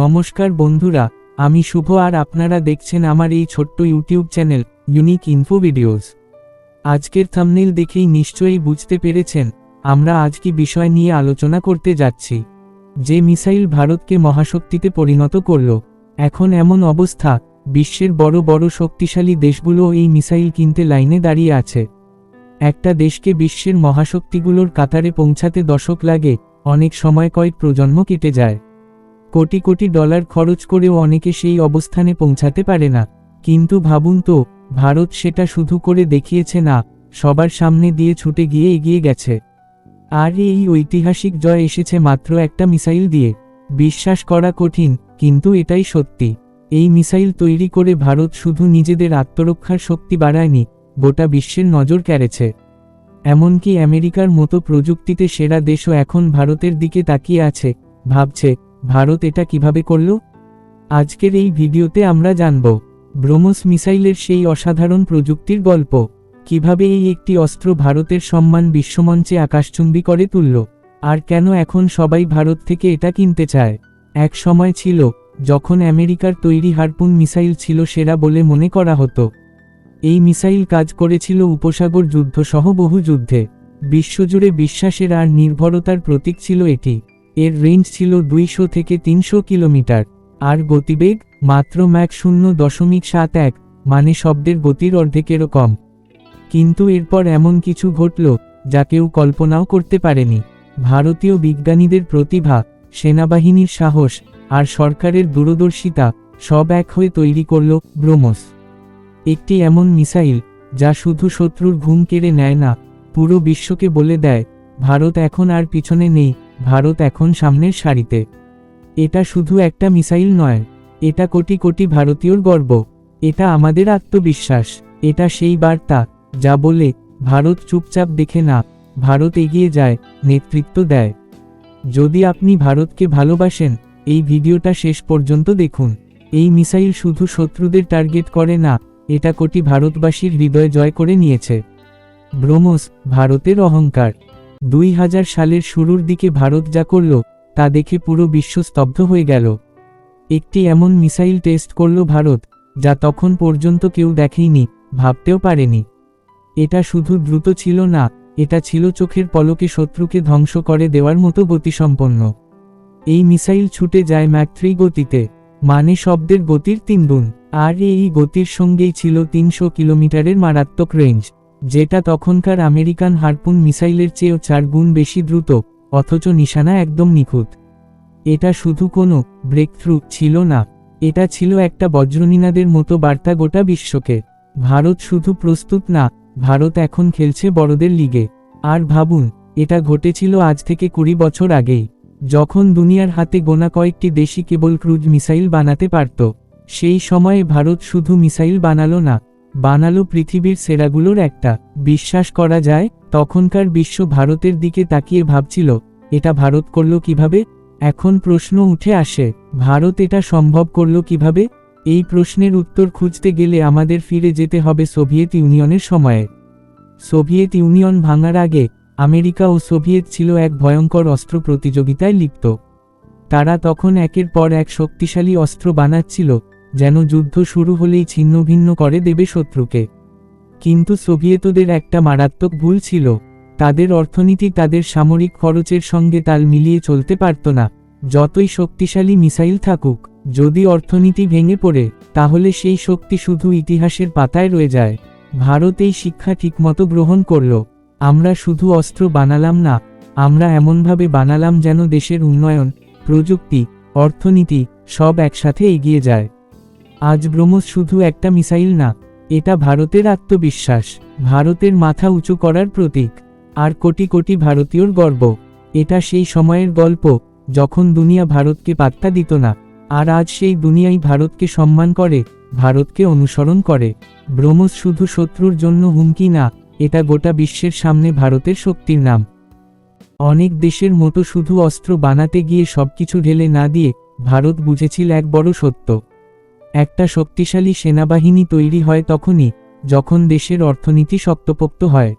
নমস্কার বন্ধুরা, আমি শুভ আর আপনারা দেখছেন আমার এই ছোট্ট YouTube channel unique info videos আজকের থামনেল দেখেই নিশ্চয়ই বুঝতে পেরেছেন, আমরা আজ কি বিষয় নিয়ে আলোচনা করতে যাচ্ছি। যে মিসাইল ভারতকে মহাশক্তিতে পরিণত করল, এখন এমন অবস্থা, বিশ্বের বড় বড় শক্তিশালী দেশগুলো এই মিসাইল কিনতে লাইনে দাঁড়িয়ে আছে। একটা দেশকে বিশ্বের মহাশক্তিগুলোর কাতারে পৌঁছাতে দশক লাগে, অনেক সময় কয়েক প্রজন্ম কেটে যায়। কোটি কোটি ডলার খরচ করেও অনেকে সেই অবস্থানে পৌঁছাতে পারে না। কিন্তু ভাবুন তো, ভারত সেটা শুধু করে দেখিয়েছে না, সবার সামনে দিয়ে ছুটে গিয়ে এগিয়ে গেছে। আর এই ঐতিহাসিক জয় এসেছে মাত্র একটা মিসাইল দিয়ে। বিশ্বাস করা কঠিন, কিন্তু এটাই সত্যি। এই মিসাইল তৈরি করে ভারত শুধু নিজেদের আত্মরক্ষার শক্তি বাড়ায়নি, গোটা বিশ্বের নজর কেড়েছে। এমনকি আমেরিকার মতো প্রযুক্তিতে সেরা দেশও এখন ভারতের দিকে তাকিয়ে আছে, ভাবছে ভারত এটা কীভাবে করল? আজকের এই ভিডিওতে আমরা জানব ব্রহ্মস মিসাইলের সেই অসাধারণ প্রযুক্তির গল্প, কীভাবে এই একটি অস্ত্র ভারতের সম্মান বিশ্বমঞ্চে আকাশচুম্বী করে তুলল, আর কেন এখন সবাই ভারত থেকে এটা কিনতে চায়। এক সময় ছিল, যখন আমেরিকার তৈরি হারপুন মিসাইল ছিল সেরা বলে মনে করা হতো। এই মিসাইল কাজ করেছিল উপসাগর যুদ্ধসহ বহু যুদ্ধে। বিশ্বজুড়ে বিশ্বাসের আর নির্ভরতার প্রতীক ছিল এটি। এর রেঞ্জ ছিল দুইশো থেকে তিনশো কিলোমিটার। আর গতিবেগ মাত্র ম্যাক শূন্য দশমিক সাত এক মানে শব্দের গতির অর্ধেকেরও কম। কিন্তু এরপর এমন কিছু ঘটল, যা কেউ কল্পনাও করতে পারেনি। ভারতীয় বিজ্ঞানীদের প্রতিভা, সেনাবাহিনীর সাহস, আর সরকারের দূরদর্শিতা, সব এক হয়ে তৈরি করল ব্রহ্মস একটি এমন মিসাইল, যা শুধু শত্রুর ঘুম কেড়ে নেয় না, পুরো বিশ্বকে বলে দেয়, ভারত এখন আর পিছনে নেই। ভারত এখন সামনের সারিতে। এটা শুধু একটা মিসাইল নয়, এটা কোটি কোটি ভারতীয়র গর্ব। এটা আমাদের আত্মবিশ্বাস, এটা সেই বার্তা, যা বলে, ভারত চুপচাপ দেখে না, ভারত এগিয়ে যায়, নেতৃত্ব দেয়। যদি আপনি ভারতকে ভালোবাসেন, এই ভিডিওটা শেষ পর্যন্ত দেখুন। এই মিসাইল শুধু শত্রুদের টার্গেট করে না, এটা কোটি ভারতবাসীর হৃদয় জয় করে নিয়েছে। ব্রহ্মস, ভারতের অহংকার। দুই হাজার সালের শুরুর দিকে ভারত যা করল, তা দেখে পুরো বিশ্ব স্তব্ধ হয়ে গেল। একটি এমন মিসাইল টেস্ট করল ভারত, যা তখন পর্যন্ত কেউ দেখেইনি, ভাবতেও পারেনি। এটা শুধু দ্রুত ছিল না, এটা ছিল চোখের পলকে শত্রুকে ধ্বংস করে দেওয়ার মতো গতিসম্পন্ন। এই মিসাইল ছুটে যায় ম্যাক থ্রি গতিতে মানে শব্দের গতির তিনগুণ আর এই গতির সঙ্গেই ছিল তিনশো কিলোমিটারের মারাত্মক রেঞ্জ যেটা তখনকার আমেরিকান হারপুন মিসাইলের চেয়েও চার গুণ বেশি দ্রুত, অথচ নিশানা একদম নিখুঁত। এটা শুধু কোনো ব্রেকথ্রু ছিল না, এটা ছিল একটা বজ্রনীনাদের মতো বার্তা গোটা বিশ্বকে। ভারত শুধু প্রস্তুত না, ভারত এখন খেলছে বড়দের লিগে। আর ভাবুন, এটা ঘটেছিল আজ থেকে কুড়ি বছর আগেই, যখন দুনিয়ার হাতে গোনা কয়েকটি দেশি কেবল ক্রুজ মিসাইল বানাতে পারত। সেই সময়ে ভারত শুধু মিসাইল বানালো না বানালো পৃথিবীর সেরাগুলোর একটা। বিশ্বাস করা যায়, তখনকার বিশ্ব ভারতের দিকে তাকিয়ে ভাবছিল, এটা ভারত করল কীভাবে? এখন প্রশ্ন উঠে আসে, ভারত এটা সম্ভব করল কীভাবে? এই প্রশ্নের উত্তর খুঁজতে গেলে আমাদের ফিরে যেতে হবে সোভিয়েত ইউনিয়নের সময়ে। সোভিয়েত ইউনিয়ন ভাঙার আগে, আমেরিকা ও সোভিয়েত ছিল এক ভয়ঙ্কর অস্ত্র প্রতিযোগিতায় লিপ্ত। তারা তখন একের পর এক শক্তিশালী অস্ত্র বানাচ্ছিল যেন যুদ্ধ শুরু হলেই ছিন্নভিন্ন করে দেবে শত্রুকে। কিন্তু সোভিয়েতদের একটা মারাত্মক ভুল ছিল, তাদের অর্থনীতি তাদের সামরিক খরচের সঙ্গে তাল মিলিয়ে চলতে পারত না। যতই শক্তিশালী মিসাইল থাকুক, যদি অর্থনীতি ভেঙে পড়ে, তাহলে সেই শক্তি শুধু ইতিহাসের পাতায় রয়ে যায়। ভারত এই শিক্ষা ঠিকমতো গ্রহণ করল। আমরা শুধু অস্ত্র বানালাম না, আমরা এমনভাবে বানালাম যেন দেশের উন্নয়ন, প্রযুক্তি, অর্থনীতি সব একসাথে এগিয়ে যায়। আজ ব্রহ্মস শুধু একটা মিসাইল না, এটা ভারতের আত্মবিশ্বাস, ভারতের মাথা উঁচু করার প্রতীক, আর কোটি কোটি ভারতীয়র গর্ব। এটা সেই সময়ের গল্প, যখন দুনিয়া ভারতকে পাত্তা দিত না, আর আজ সেই দুনিয়াই ভারতকে সম্মান করে, ভারতকে অনুসরণ করে। ব্রহ্মস শুধু শত্রুর জন্য হুমকি না, এটা গোটা বিশ্বের সামনে ভারতের শক্তির নাম। অনেক দেশের মতো শুধু অস্ত্র বানাতে গিয়ে সবকিছু ঢেলে না দিয়ে, ভারত বুঝেছিল এক বড় সত্য। একটা শক্তিশালী সেনাবাহিনী তৈরি হয় তখনই, যখন দেশের অর্থনীতি শক্তপোক্ত হয়।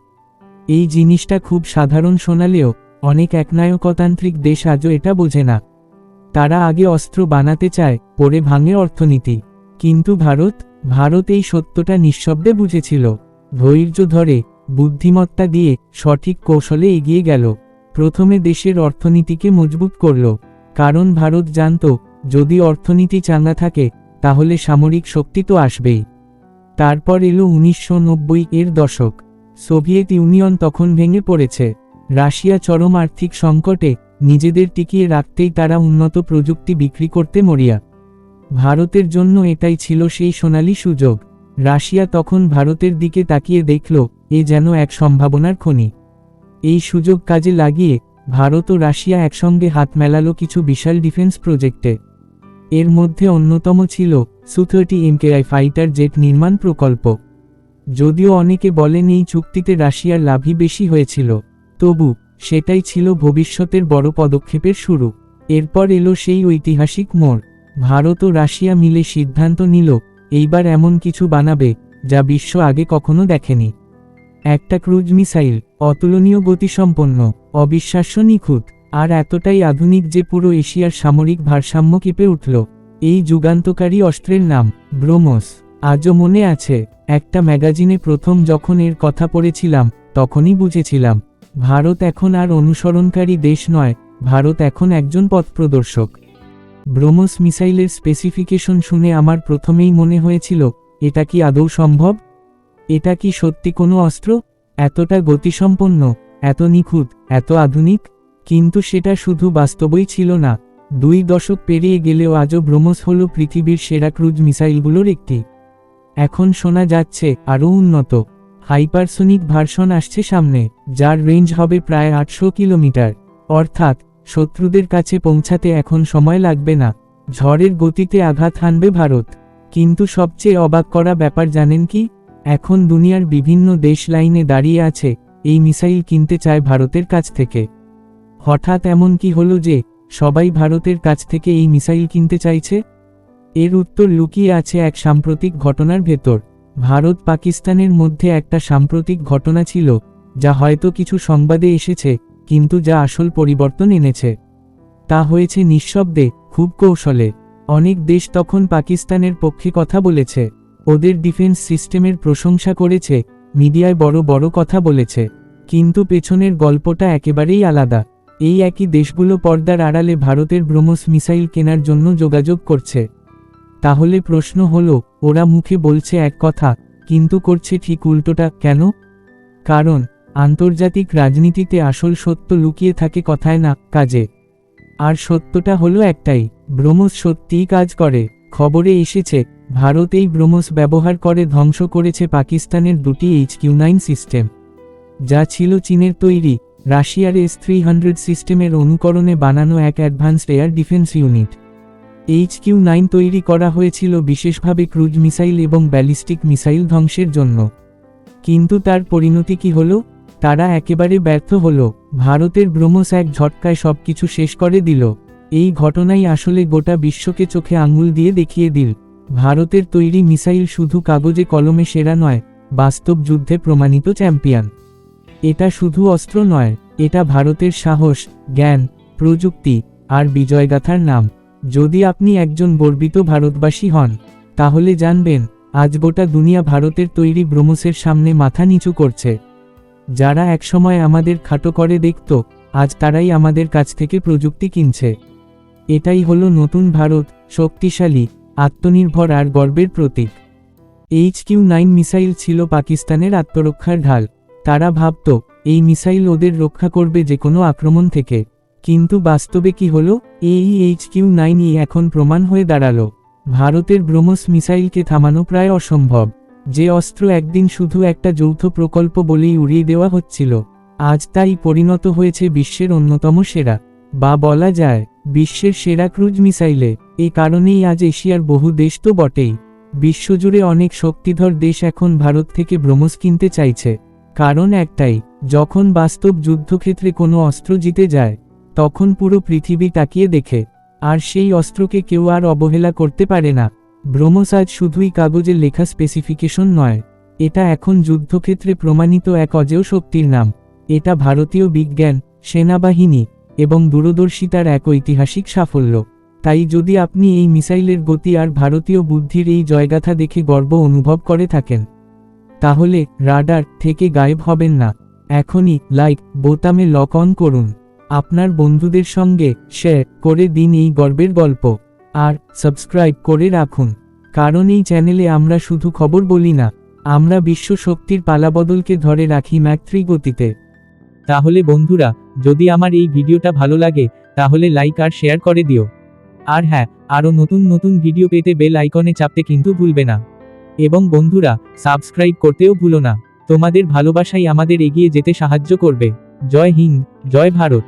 এই জিনিসটা খুব সাধারণ শোনালেও, অনেক একনায়কতান্ত্রিক দেশ আজও এটা বোঝে না। তারা আগে অস্ত্র বানাতে চায়, পরে ভাঙে অর্থনীতি। কিন্তু ভারত ভারত এই সত্যটা নিঃশব্দে বুঝেছিল। ধৈর্য ধরে, বুদ্ধিমত্তা দিয়ে, সঠিক কৌশলে এগিয়ে গেল। প্রথমে দেশের অর্থনীতিকে মজবুত করল। কারণ ভারত জানত, যদি অর্থনীতি চাঙ্গা থাকে তাহলে সামরিক শক্তি তো আসবেই। তারপর এলো উনিশশো নব্বই এর দশক। সোভিয়েত ইউনিয়ন তখন ভেঙে পড়েছে। রাশিয়া চরম আর্থিক সংকটে নিজেদের টিকিয়ে রাখতেই তারা উন্নত প্রযুক্তি বিক্রি করতে মরিয়া। ভারতের জন্য এটাই ছিল সেই সোনালী সুযোগ। রাশিয়া তখন ভারতের দিকে তাকিয়ে দেখল, এ যেন এক সম্ভাবনার খনি। এই সুযোগ কাজে লাগিয়ে ভারত ও রাশিয়া একসঙ্গে হাত মেলালো কিছু বিশাল ডিফেন্স প্রজেক্টে। এর মধ্যে অন্যতম ছিল সু থার্টি এমকেআই ফাইটার জেট নির্মাণ প্রকল্প। যদিও অনেকে বলেন এই চুক্তিতে রাশিয়ার লাভই বেশি হয়েছিল, তবু সেটাই ছিল ভবিষ্যতের বড় পদক্ষেপের শুরু। এরপর এলো সেই ঐতিহাসিক মোড়। ভারত ও রাশিয়া মিলে সিদ্ধান্ত নিল, এইবার এমন কিছু বানাবে যা বিশ্ব আগে কখনো দেখেনি। একটা ক্রুজ মিসাইল, অতুলনীয় গতিসম্পন্ন, অবিশ্বাস্য নিখুঁত। আর এতটাই আধুনিক যে পুরো এশিয়ার সামরিক ভারসাম্য কেঁপে উঠল। এই যুগান্তকারী অস্ত্রের নাম ব্রোমোস। আজও মনে আছে, একটা ম্যাগাজিনে প্রথম যখন এর কথা পড়েছিলাম, তখনই বুঝেছিলাম, ভারত এখন আর অনুসরণকারী দেশ নয়, ভারত এখন একজন পথপ্রদর্শক ব্রোমোস মিসাইলের স্পেসিফিকেশন শুনে আমার প্রথমেই মনে হয়েছিল, এটা কি আদৌ সম্ভব? এটা কি সত্যি কোনো অস্ত্র? এতটা গতিসম্পন্ন, এত নিখুঁত, এত আধুনিক? কিন্তু সেটা শুধু বাস্তবই ছিল না, দুই দশক পেরিয়ে গেলেও আজও ব্রোমোস হল পৃথিবীর সেরা ক্রুজ মিসাইলগুলোর একটি। এখন শোনা যাচ্ছে আরও উন্নত, হাইপারসোনিক ভার্সন আসছে সামনে, যার রেঞ্জ হবে প্রায় আটশো কিলোমিটার। অর্থাৎ, শত্রুদের কাছে পৌঁছাতে এখন সময় লাগবে না, ঝড়ের গতিতে আঘাত হানবে ভারত। কিন্তু সবচেয়ে অবাক করা ব্যাপার জানেন কি? এখন দুনিয়ার বিভিন্ন দেশ লাইনে দাঁড়িয়ে আছে, এই মিসাইল কিনতে চায় ভারতের কাছ থেকে। হঠাৎ এমন কি হলো যে, সবাই ভারতের কাছ থেকে এই মিসাইল কিনতে চাইছে? এর উত্তর লুকিয়ে আছে এক সাম্প্রতিক ঘটনার ভেতর। ভারত পাকিস্তানের মধ্যে একটা সাম্প্রতিক ঘটনা ছিল, যা হয়তো কিছু সংবাদে এসেছে, কিন্তু যা আসল পরিবর্তন এনেছে। তা হয়েছে নিঃশব্দে, খুব কৌশলে। অনেক দেশ তখন পাকিস্তানের পক্ষে কথা বলেছে। ওদের ডিফেন্স সিস্টেমের প্রশংসা করেছে, মিডিয়ায় বড় বড় কথা বলেছে। কিন্তু পেছনের গল্পটা একেবারেই আলাদা। এই একই দেশগুলো পর্দার আড়ালে ভারতের ব্রহ্মস মিসাইল কেনার জন্য যোগাযোগ করছে। তাহলে প্রশ্ন হলো, ওরা মুখে বলছে এক কথা, কিন্তু করছে ঠিক উল্টোটা কেন? কারণ, আন্তর্জাতিক রাজনীতিতে আসল সত্য লুকিয়ে থাকে কথায় না, কাজে। আর সত্যটা হলো একটাই, ব্রহ্মস সত্যিই কাজ করে। খবরে এসেছে, ভারত এই ব্রহ্মস ব্যবহার করে ধ্বংস করেছে পাকিস্তানের দুটি এইচ কিউ নাইন সিস্টেম। যা ছিল চীনের তৈরি রাশিয়ার এস থ্রি হান্ড্রেড সিস্টেমের অনুকরণে বানানো এক advanced air defence unit. H Q nine তৈরি করা হয়েছিল বিশেষভাবে ক্রুজ মিসাইল এবং ব্যালিস্টিক মিসাইল ধ্বংসের জন্য। কিন্তু তার পরিণতি কি হল? তারা একেবারে ব্যর্থ হল। ভারতের ব্রহ্মস এক ঝটকায় সবকিছু শেষ করে দিল। এই ঘটনাই আসলে গোটা বিশ্বকে চোখে আঙুল দিয়ে দেখিয়ে দিল। ভারতের তৈরি মিসাইল শুধু কাগজে কলমে সেরা নয়, বাস্তব যুদ্ধে প্রমাণিত চ্যাম্পিয়ন। এটা শুধু অস্ত্র নয়, এটা ভারতের সাহস, জ্ঞান, প্রযুক্তি, আর বিজয়গাথার নাম। যদি আপনি একজন গর্বিত ভারতবাসী হন, তাহলে জানবেন, আজ গোটা দুনিয়া ভারতের তৈরি ব্রহ্মসের সামনে মাথা নিচু করছে। যারা একসময় আমাদের খাটো করে দেখত, আজ তারাই আমাদের কাছ থেকে প্রযুক্তি কিনছে। এটাই হলো নতুন ভারত, শক্তিশালী, আত্মনির্ভর আর গর্বের প্রতীক। এইচ কিউ নাইন মিসাইল ছিল পাকিস্তানের আত্মরক্ষার ঢাল। তারা ভাবত, এই মিসাইল ওদের রক্ষা করবে যে কোনো আক্রমণ থেকে। কিন্তু বাস্তবে কি হল? এই এইচ কিউ নাইন ই এখন প্রমাণ হয়ে দাঁড়াল। ভারতের ব্রহ্মস মিসাইলকে থামানো প্রায় অসম্ভব। যে অস্ত্র একদিন শুধু একটা যৌথ প্রকল্প বলেই উড়িয়ে দেওয়া হচ্ছিল, আজ তাই পরিণত হয়েছে বিশ্বের অন্যতম সেরা। বা বলা যায়, বিশ্বের সেরা ক্রুজ মিসাইলে, এ কারণেই আজ এশিয়ার বহু দেশ তো বটেই। বিশ্বজুড়ে অনেক শক্তিধর দেশ এখন ভারত থেকে ব্রহ্মস কিনতে চাইছে। কারণ একটাই, যখন বাস্তব যুদ্ধক্ষেত্রে কোনো অস্ত্র জিতে যায়, তখন পুরো পৃথিবী তাকিয়ে দেখে, আর সেই অস্ত্রকে কেউ আর অবহেলা করতে পারে না। ব্রহ্মস আজ শুধুই কাগজে লেখা স্পেসিফিকেশন নয়, এটা এখন যুদ্ধক্ষেত্রে প্রমাণিত এক অজেয় শক্তির নাম। এটা ভারতীয় বিজ্ঞান, সেনাবাহিনী, এবং দূরদর্শিতার এক ঐতিহাসিক সাফল্য। তাই যদি আপনি এই মিসাইলের গতি আর ভারতীয় বুদ্ধির এই জয়গাথা দেখে গর্ব অনুভব করে থাকেন তাহলে রাডার থেকে গায়েব হবেন না। এখনই, লাইক, বোতামে লক অন করুন। আপনার বন্ধুদের সঙ্গে শেয়ার করে দিন এই গর্বের গল্প। আর, সাবস্ক্রাইব করে রাখুন। কারণ এই চ্যানেলে আমরা শুধু খবর বলি না, আমরা বিশ্ব শক্তির পালাবদলকে ধরে রাখি ম্যাক গতিতে। তাহলে বন্ধুরা, যদি আমার এই ভিডিওটা ভালো লাগে, তাহলে লাইক আর শেয়ার করে দিও। আর হ্যাঁ আরও নতুন নতুন ভিডিও পেতে বেল আইকনে চাপতে কিন্তু ভুলবে না। এবং বন্ধুরা, সাবস্ক্রাইব করতেও ভুলো না। তোমাদের ভালোবাসাই আমাদের এগিয়ে যেতে সাহায্য করবে। জয় হিন্দ, জয় ভারত।